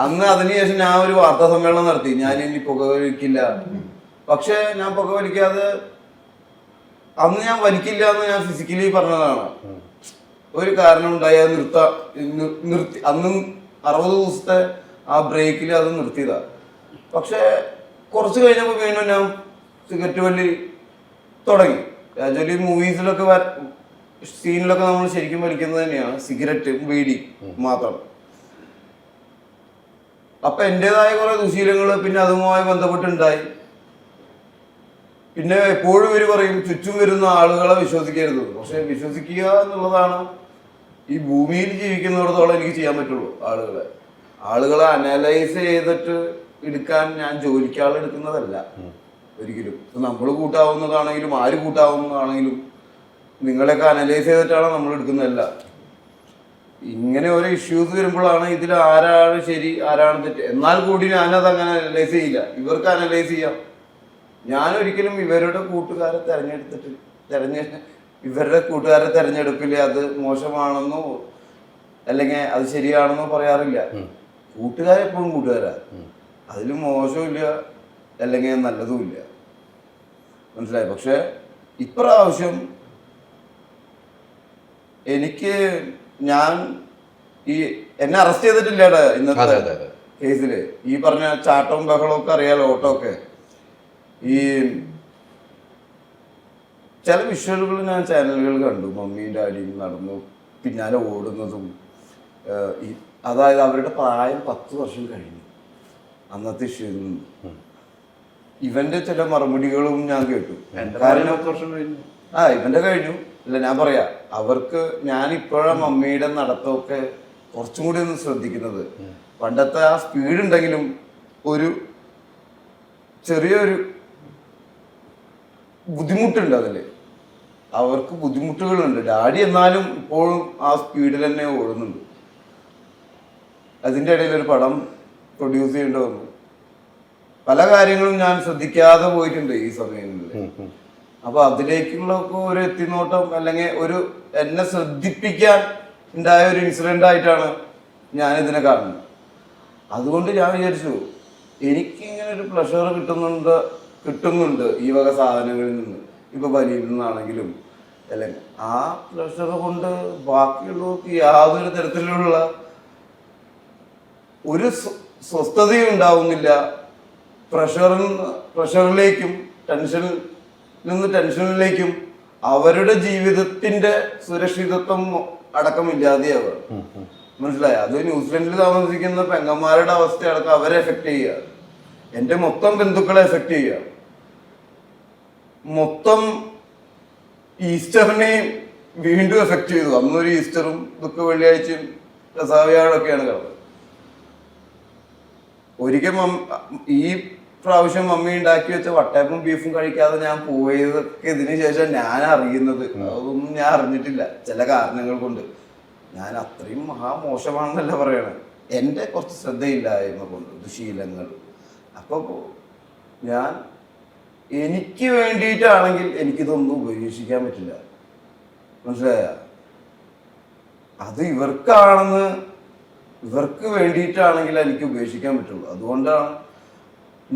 അന്ന് അതിനുശേഷം ഞാൻ ഒരു വാർത്താ സമ്മേളനം നടത്തി. ഞാൻ ഇനി പുകവലിക്കില്ല പക്ഷെ ഞാൻ പുകവലിക്കാതെ അന്ന് ഞാൻ വലിക്കില്ല എന്ന് ഞാൻ ഫിസിക്കലി പറഞ്ഞതാണ്. ഒരു കാരണം ഉണ്ടായി. അത് നിർത്ത നിർത്തി അന്നും അറുപത് ദിവസത്തെ ആ ബ്രേക്കിൽ അത് നിർത്തിയതാ. പക്ഷെ കുറച്ച് കഴിഞ്ഞപ്പോൾ വീണ്ടും ഞാൻ സിഗരറ്റ് വലി തുടങ്ങി. ആക്ച്വലി മൂവീസിലൊക്കെ സീനിലൊക്കെ നമ്മൾ ശരിക്കും വലിക്കുന്നത് തന്നെയാണ് സിഗരറ്റ് ബീഡി മാത്രം. അപ്പൊ എന്റേതായ കുറേ ദുശീലങ്ങൾ പിന്നെ അതുമായി ബന്ധപ്പെട്ടുണ്ടായി. പിന്നെ എപ്പോഴും ഇവർ പറയും ചുറ്റും വരുന്ന ആളുകളെ വിശ്വസിക്കരുത്. പക്ഷെ വിശ്വസിക്കുക എന്നുള്ളതാണ് ഈ ഭൂമിയിൽ ജീവിക്കുന്നിടത്തോളം എനിക്ക് ചെയ്യാൻ പറ്റുള്ളൂ ആളുകളെ. ആളുകളെ അനലൈസ് ചെയ്തിട്ട് എടുക്കാൻ ഞാൻ ജോലിക്കാൾ എടുക്കുന്നതല്ല. ഒരിക്കലും. നമ്മൾ കൂട്ടാവുന്നതാണെങ്കിലും ആര് കൂട്ടാവുന്നതാണെങ്കിലും നിങ്ങളെയൊക്കെ അനലൈസ് ചെയ്തിട്ടാണ് നമ്മൾ എടുക്കുന്നതല്ല. ഇങ്ങനെ ഓരോ ഇഷ്യൂസ് വരുമ്പോഴാണ് ഇതിൽ ആരാണ് ശരി ആരാണ് തെറ്റ്. എന്നാൽ കൂടി ഞാനത് അങ്ങനെ അനലൈസ് ചെയ്യില്ല. ഇവർക്ക് അനലൈസ് ചെയ്യാം. ഞാൻ ഒരിക്കലും ഇവരുടെ കൂട്ടുകാരെ തെരഞ്ഞെടുത്തിട്ട് തെരഞ്ഞെ ഇവരുടെ കൂട്ടുകാരെ തെരഞ്ഞെടുപ്പില്ല അത് മോശമാണെന്നോ അല്ലെങ്കിൽ അത് ശരിയാണെന്നോ പറയാറില്ല. കൂട്ടുകാരെപ്പോഴും കൂട്ടുകാരാ അതിൽ മോശമില്ല അല്ലെങ്കിൽ നല്ലതുമില്ല. മനസ്സിലായി? പക്ഷെ ഇപ്രാവശ്യം എനിക്ക് ഞാൻ ഈ എന്നെ അറസ്റ്റ് ചെയ്തിട്ടില്ലേടാ ഇന്നത്തെ കേസിൽ? ഈ പറഞ്ഞ ചാട്ടവും ബഹളവും ഒക്കെ അറിയാലോ ഓട്ടോ ഒക്കെ ഈ ചില വിഷ്വലുകൾ ഞാൻ ചാനലുകൾ കണ്ടു. മമ്മിയും ഡാഡിയും നടന്നു പിന്നാലെ ഓടുന്നതും ഈ അതായത് അവരുടെ പ്രായം പത്ത് വർഷം കഴിഞ്ഞു. അന്നത്തെ ഇഷ്യൂ നിന്ന്. ഇവന്റെ ചില മറുപടികളും ഞാൻ കേട്ടു. കാരണം ആ ഇവന്റെ കഴിഞ്ഞു. അല്ല ഞാൻ പറയാ അവർക്ക് ഞാൻ ഇപ്പോഴാ മമ്മിയുടെ നടത്തമൊക്കെ കുറച്ചും കൂടി ഒന്ന് ശ്രദ്ധിക്കുന്നത്. പണ്ടത്തെ ആ സ്പീഡ് ഉണ്ടെങ്കിലും ഒരു ചെറിയൊരു ബുദ്ധിമുട്ടുണ്ട് അതിൽ. അവർക്ക് ബുദ്ധിമുട്ടുകളുണ്ട്. ഡാഡി എന്നാലും ഇപ്പോഴും ആ സ്പീഡിൽ തന്നെ ഓടുന്നുണ്ട്. അതിന്റെ ഇടയിൽ ഒരു പടം പ്രൊഡ്യൂസ് ചെയ്യേണ്ടി വന്നു. പല കാര്യങ്ങളും ഞാൻ ശ്രദ്ധിക്കാതെ പോയിട്ടുണ്ട് ഈ സമയങ്ങളിൽ അപ്പൊ അതിലേക്കുള്ള ഒരു എത്തിനോട്ടം അല്ലെങ്കിൽ ഒരു എന്നെ ശ്രദ്ധിപ്പിക്കാൻ ഉണ്ടായ ഒരു ഇൻസിഡന്റ് ആയിട്ടാണ് ഞാൻ ഇതിനെ കാണുന്നത്. അതുകൊണ്ട് ഞാൻ വിചാരിച്ചു എനിക്ക് ഇങ്ങനെ ഒരു പ്ലഷർ കിട്ടുന്നുണ്ട് കിട്ടുന്നുണ്ട് ഈ വക സാധനങ്ങളിൽ നിന്ന്. ഇപ്പൊ വലിയ നിന്നാണെങ്കിലും അല്ലെങ്കിൽ ആ പ്ലഷർ കൊണ്ട് ബാക്കിയുള്ളവർക്ക് യാതൊരു തരത്തിലുള്ള ഒരു സ്വ- സ്വസ്ഥതയും ഉണ്ടാവുന്നില്ല. പ്രഷറിൽ പ്രഷറിലേക്കും ടെൻഷനിൽ നിന്ന് ടെൻഷനിലേക്കും അവരുടെ ജീവിതത്തിന്റെ സുരക്ഷിതത്വം അടക്കം ഇല്ലാതെയാവുക. മനസ്സിലായ? അത് ന്യൂസിലൻഡിൽ താമസിക്കുന്ന പെങ്ങന്മാരുടെ അവസ്ഥ അടക്കം അവരെ എഫക്ട് ചെയ്യുക. എന്റെ മൊത്തം ബന്ധുക്കളെ എഫക്ട് ചെയ്യുക. മൊത്തം ഈസ്റ്ററിനെയും വീണ്ടും എഫക്ട് ചെയ്തു. അന്നൊരു ഈസ്റ്ററും ദുഃഖ വെള്ളിയാഴ്ചയും രസാവ്യാഴൊക്കെയാണ് കിടന്നത് ഒരിക്കൽ ഈ പ്രാവശ്യം മമ്മി ഉണ്ടാക്കി വെച്ച വട്ടയപ്പും ബീഫും കഴിക്കാതെ ഞാൻ പോയതൊക്കെ ഇതിനു ശേഷം ഞാൻ അറിയുന്നത്. അതൊന്നും ഞാൻ അറിഞ്ഞിട്ടില്ല. ചില കാരണങ്ങൾ കൊണ്ട്. ഞാൻ അത്രയും മഹാമോശമാണെന്നല്ല പറയണേ. എന്റെ കുറച്ച് ശ്രദ്ധയില്ലായ്മ കൊണ്ട് ദുശീലങ്ങൾ അപ്പോൾ ഞാൻ എനിക്ക് വേണ്ടിയിട്ടാണെങ്കിൽ എനിക്കിതൊന്നും ഉപേക്ഷിക്കാൻ പറ്റില്ല. മനസ്സിലായ? അത് ഇവർക്കാണെന്ന് ഇവർക്ക് വേണ്ടിയിട്ടാണെങ്കിൽ എനിക്ക് ഉപേക്ഷിക്കാൻ പറ്റുള്ളൂ. അതുകൊണ്ടാണ്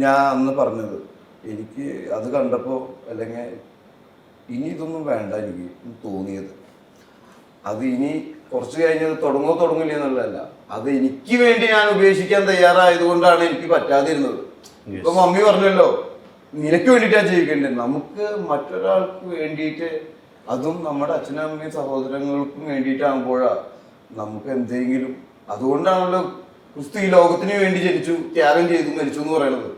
ഞാൻ അന്ന് പറഞ്ഞത് എനിക്ക് അത് കണ്ടപ്പോൾ അല്ലെങ്കിൽ ഇനി ഇതൊന്നും വേണ്ട എനിക്ക് തോന്നിയത്. അത് ഇനി കുറച്ച് കഴിഞ്ഞത് തുടങ്ങോ തുടങ്ങില്ല എന്നുള്ളതല്ല. അത് എനിക്ക് വേണ്ടി ഞാൻ ഉപേക്ഷിക്കാൻ തയ്യാറായത് കൊണ്ടാണ് എനിക്ക് പറ്റാതിരുന്നത്. ഇപ്പൊ മമ്മി പറഞ്ഞല്ലോ നിനക്ക് വേണ്ടിയിട്ടാണ് ജീവിക്കേണ്ടത്. നമുക്ക് മറ്റൊരാൾക്ക് വേണ്ടിയിട്ട് അതും നമ്മുടെ അച്ഛനും അമ്മയും സഹോദരങ്ങൾക്കും വേണ്ടിയിട്ടാകുമ്പോഴാ നമുക്ക് എന്തെങ്കിലും അതുകൊണ്ടാണല്ലോ ക്രിസ്തു ഈ ലോകത്തിന് വേണ്ടി ജനിച്ചു ത്യാഗം ചെയ്തു മരിച്ചു എന്ന് പറയുന്നത്.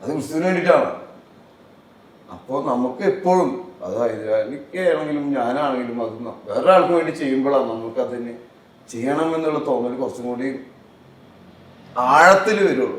അത് ക്രിസ്തുവിന് വേണ്ടിയിട്ടാണ് അപ്പോൾ നമുക്ക് എപ്പോഴും അതായത് എനിക്കാണെങ്കിലും ഞാനാണെങ്കിലും അത് വേറെ വേറൊരാൾക്ക് വേണ്ടി ചെയ്യുമ്പോഴാണ് നമുക്ക് അതിന് ചെയ്യണം എന്നുള്ള തോന്നൽ കുറച്ചും കൂടി ആഴത്തിൽ വരുള്ളൂ.